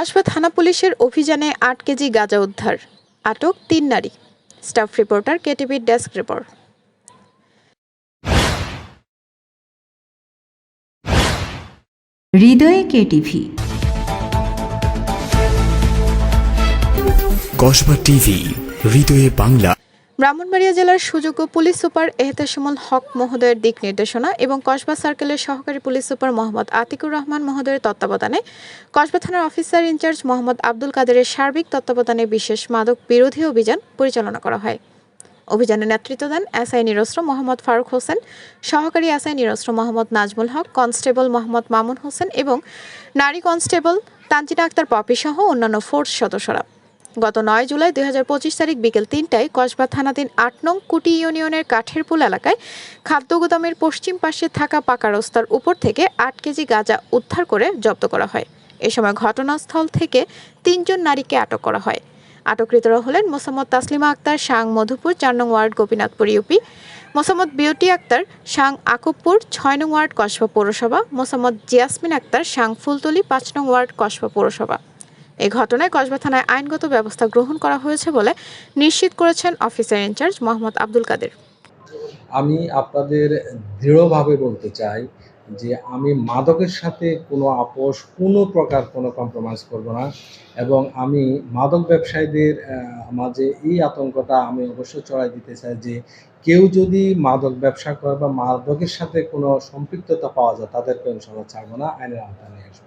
কসবা থানা পুলিশের অভিযানে আট কেজি গাঁজা উদ্ধার। আটক তিন নারী। স্টাফ রিপোর্টার কেটিভির ডেস্ক রিপোর্ট। হৃদয়ে কেটিভি। কসবা টিভি হৃদয়ে বাংলা। ব্রাহ্মণবাড়িয়া জেলার সুযোগ্য পুলিশ সুপার এহতেশামুল হক মহোদয়ের দিক নির্দেশনা এবং কসবা সার্কেলের সহকারী পুলিশ সুপার মোহাম্মদ আতিকুর রহমান মহোদয়ের তত্ত্বাবধানে, কসবা থানার অফিসার ইনচার্জ মোহাম্মদ আব্দুল কাদেরের সার্বিক তত্ত্বাবধানে বিশেষ মাদক বিরোধী অভিযান পরিচালনা করা হয়। অভিযানে নেতৃত্ব দেন এসআই নিরস্ত্র মোহাম্মদ ফারুক হোসেন, সহকারী এসআই নিরস্ত্র মোহাম্মদ নাজমুল হক, কনস্টেবল মোহাম্মদ মামুন হোসেন এবং নারী কনস্টেবল তানজিনা আক্তার পপি সহ অন্যান্য ফোর্স সদস্যরা। গত নয় জুলাই দু হাজার পঁচিশ তারিখ বিকেল তিনটায় কসবা থানাধীন আট নং কুটি ইউনিয়নের কাঠেরপুল এলাকায় খাদ্য গুদামের পশ্চিম পাশে থাকা পাকা রাস্তার উপর থেকে আট কেজি গাঁজা উদ্ধার করে জব্দ করা হয়। এ সময় ঘটনাস্থল থেকে তিনজন নারীকে আটক করা হয়। আটককৃতরা হলেন মোসাম্মদ তাসলিমা আক্তার সাং মধুপুর, চার নং ward Gopinathpur, UP. Mosammat beauty Akter সাং আকুবপুর, ছয় নং ওয়ার্ড কসবা পৌরসভা। মোসাম্মদ জিয়াসমিন আক্তার সাং ফুলতলি, পাঁচ নং ওয়ার্ড কসবা পৌরসভা। এই ঘটনায় কসবা থানায় আইনগত ব্যবস্থা গ্রহণ করা হয়েছে বলে নিশ্চিত করেছেন officer in charge Mohammad Abdul Kader. আমি আপনাদের দৃঢ়ভাবে বলতে চাই যে আমি মাদকের সাথে কোনো আপোষ, কোনো প্রকার কোনো কম্প্রোমাইজ করব না এবং আমি মাদক ব্যবসায়ীদের মাঝে এই আতঙ্কটা আমি অবশ্যই চড়াই দিতে চাই যে কেউ যদি মাদক ব্যবসা করে বা মাদকের সাথে কোনো সম্পৃক্ততা পাওয়া যায় তাদেরকে ইনশাল্লাহ ছাড়বো না, আইনের আওতায় নিয়ে আসব।